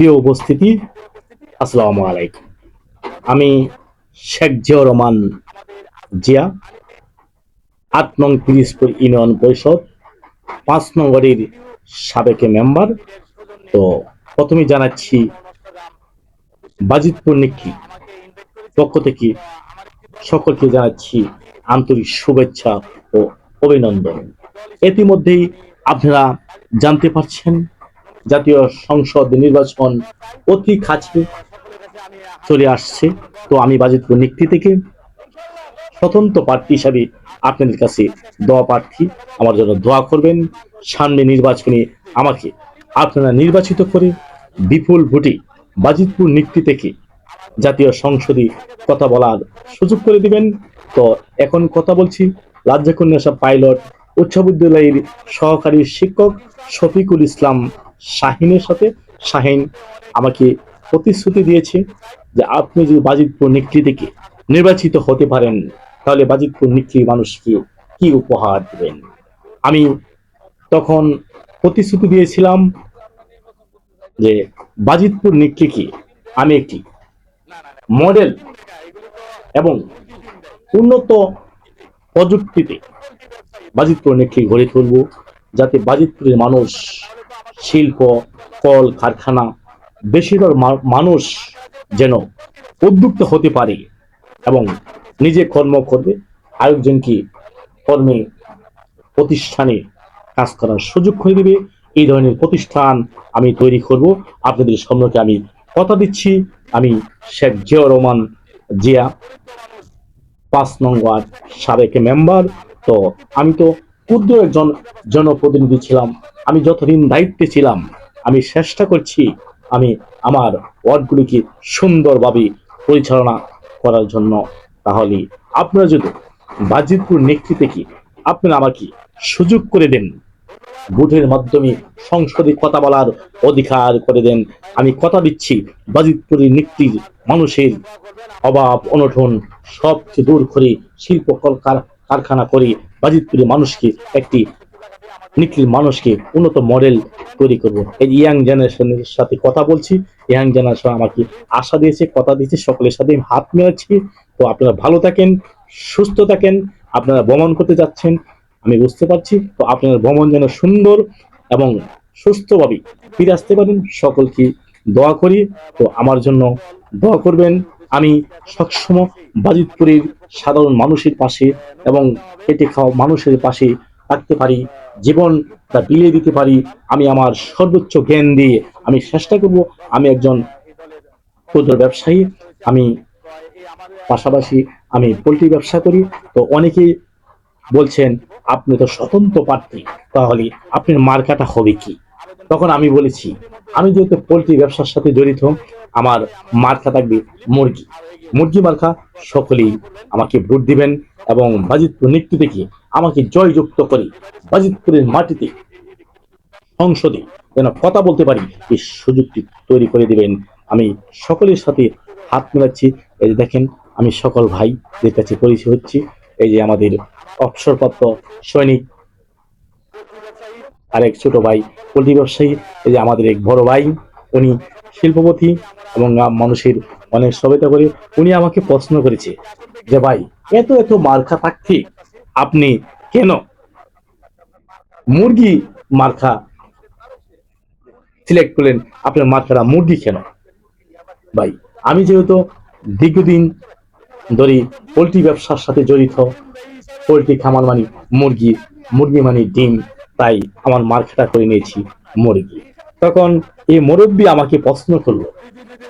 প্রিয় উপস্থিতি, আসসালামু আলাইকুম। আমি শেখ জিয়াউর রহমান জিয়া, আট নং পিরিজপুর ইউনিয়ন পরিষদ, পাঁচ নম্বরের সাবেক মেম্বার। তো প্রথমে জানাচ্ছি, বাজিতপুর নিকি পক্ষ থেকে সকলকে জানাচ্ছি আন্তরিক শুভেচ্ছা ও অভিনন্দন। ইতিমধ্যেই আপনারা জানতে পারছেন জাতীয় সংসদ নির্বাচন অতি কাছে চলে আসছে। তো আমি বাজিতপুর নিক্তি থেকে স্বতন্ত্র প্রার্থী হিসাবে আপনাদের কাছে দোয়া প্রার্থী। আমার জন্য দোয়া করবেন। সামনে নির্বাচনে আমাকে আপনারা নির্বাচিত করে বিপুল ভোটে বাজিতপুর নিক্তি থেকে জাতীয় সংসদে কথা বলার সুযোগ করে দিবেন। তো এখন কথা বলছি রাজ্যকন্যা পাইলট উচ্চ বিদ্যালয়ের সহকারী শিক্ষক শফিকুল ইসলাম শাহিনের সাথে। শাহিন আমাকে প্রতিশ্রুতি দিয়েছে যে আপনি যদি বাজিতপুর নিক্তি থেকে নির্বাচিত হতে পারেন, তাহলে বাজিতপুর নিক্তি মানুষকে কি উপহার দেবেন? আমি তখন প্রতিশ্রুতি দিয়েছিলাম যে বাজিতপুর নিক্তিকে আমি একটি মডেল এবং উন্নত প্রযুক্তিতে বাজিতপুর নেটকে গড়ে তুলব, যাতে বাজিতপুরের মানুষ শিল্প, কল, কারখানা, বেশিরভাগ মানুষ যেন উদ্যুক্ত হতে পারে এবং নিজে কর্ম করবে আরেকজনকে কর্মে, প্রতিষ্ঠানে কাজ করার সুযোগ করে দেবে, এই ধরনের প্রতিষ্ঠান আমি তৈরি করব। আপনাদের সম্মুখে আমি কথা দিচ্ছি। আমি শেখ জিয়াউর রহমান জিয়া, পাঁচ নং ওয়ার্ড, সাবেক মেম্বার। তো আমি তো ক্ষুদ্র একজন জনপ্রতিনিধি ছিলাম। আমি যতদিন দায়িত্বে ছিলাম, আমি চেষ্টা করছি, আমি আমার ওয়ার্ডগুলিকে সুন্দরভাবে পরিচালনা করার জন্য। তাহলে আপনারা যদি বাজিতপুর নেতৃত্বে থেকে আপনারা আমাকে সুযোগ করে দেন, ভোটের মাধ্যমে সংসদে কথা বলার অধিকার করে দেন, আমি কথা দিচ্ছি বাজিতপুরের নিক্তির মানুষের অভাব, অনটন সব কিছু দূর করে শিল্প কল কার- কারখানা করে বাজিতপুরের মানুষকে, একটি নিখিল মানুষকে উন্নত মডেল তৈরি করব। এই ইয়াং জেনারেশনের সাথে কথা বলছি। ইয়াং জেনারেশন আমাকে আশা দিয়েছে, কথা দিয়েছে, সকলের সাথে আমি হাত মেলাচ্ছি। তো আপনারা ভালো থাকেন, সুস্থ থাকেন, আপনারা ভ্রমণ করতে যাচ্ছেন, আমি বুঝতে পারছি। তো আপনার ভ্রমণ যেন সুন্দর এবং সুস্থভাবে ফিরে আসতে পারেন, সকলকে দোয়া করি। তো আমার জন্য দোয়া করবেন। আমি সবসময় বাজিতপুরের সাধারণ মানুষের পাশে এবং পেটে খাওয়া মানুষের পাশে থাকতে পারি জীবনটা বিলিয়ে দিতে পারি, আমি আমার সর্বোচ্চ জ্ঞান দিয়ে আমি চেষ্টা করব, আমি একজন ক্ষুদ্র ব্যবসায়ী, আমি পাশাপাশি আমি পোলট্রি ব্যবসা করি। তো অনেকেই বলছেন, আপনি তো স্বতন্ত্র প্রার্থী, তাহলে আপনার মার্কাটা হবে কি? তখন আমি বলেছি, আমি যেহেতু পোলট্রি ব্যবসার সাথে জড়িত, আমার মার্কা থাকবে মুরগি। মুরগি মার্কা সকলেই আমাকে ভোট দিবেন এবং বাজিতপুর নৃত্য থেকে আমাকে জয়যুক্ত করে বাজিতপুরের মাটিতে সংসদে যেন কথা বলতে পারি, এই সুযোগটি তৈরি করে দিবেন। আমি সকলের সাথে হাত মেলাচ্ছি। এই যে দেখেন, আমি সকল ভাইদের কাছে পরিচয় হচ্ছি, এই যে আমাদের অবসরপ্রাপ্ত সৈনিক আরেক ছোট ভাই, পোল্ট্রি ব্যবসায়ী, এই যে আমাদের এক বড় ভাই, উনি শিল্পপতি এবং মানুষের অনেক সহায়তা করে উনি আমাকে প্রশ্ন করেছে যে, ভাই, এত এত মার্কা থাকতে আপনি কেন? মুরগি মার্কা সিলেক্ট করলেন, আপনার মার্কাটা মুরগি কেন? ভাই, আমি যেহেতু দীর্ঘদিন ধরে পোলট্রি ব্যবসার সাথে জড়িত, পোলট্রি খামার মানে মুরগি মুরগি মানে ডিম তাই আমার মার্কেটা করে নিয়েছি মুরগি তখন এই মুরব্বী আমাকে প্রশ্ন করল,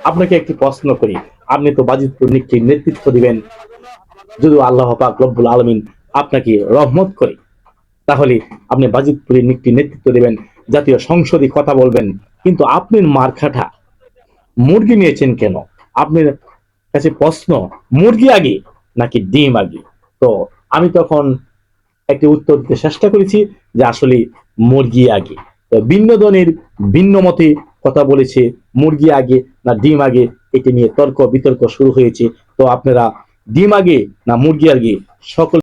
আপনাকে একটি প্রশ্ন করি, আপনি তো বাজিতপুর নিকটির নেতৃত্ব দিবেন। যদি আল্লাহ পাক রব্বুল আলমিন আপনাকে রহমত করে, তাহলে আপনি বাজিতপুরের নিকটি নেতৃত্ব দেবেন, জাতীয় সংসদে কথা বলবেন। কিন্তু আপনার মার্কাটা মুরগি নিয়েছেন কেন? আপনার কাছে প্রশ্ন, মুরগি আগে নাকি ডিম আগে? তো আমি তখন একটি উত্তর দিতে চেষ্টা করেছি যে আসলে মুরগি আগে। ধরনের, ভিন্ন মতে কথা বলেছে মুরগি আগে না ডিম আগে, এটি নিয়ে তর্ক বিতর্ক শুরু হয়েছে। তো আপনারা ডিম আগে না মুরগি আগে, সকল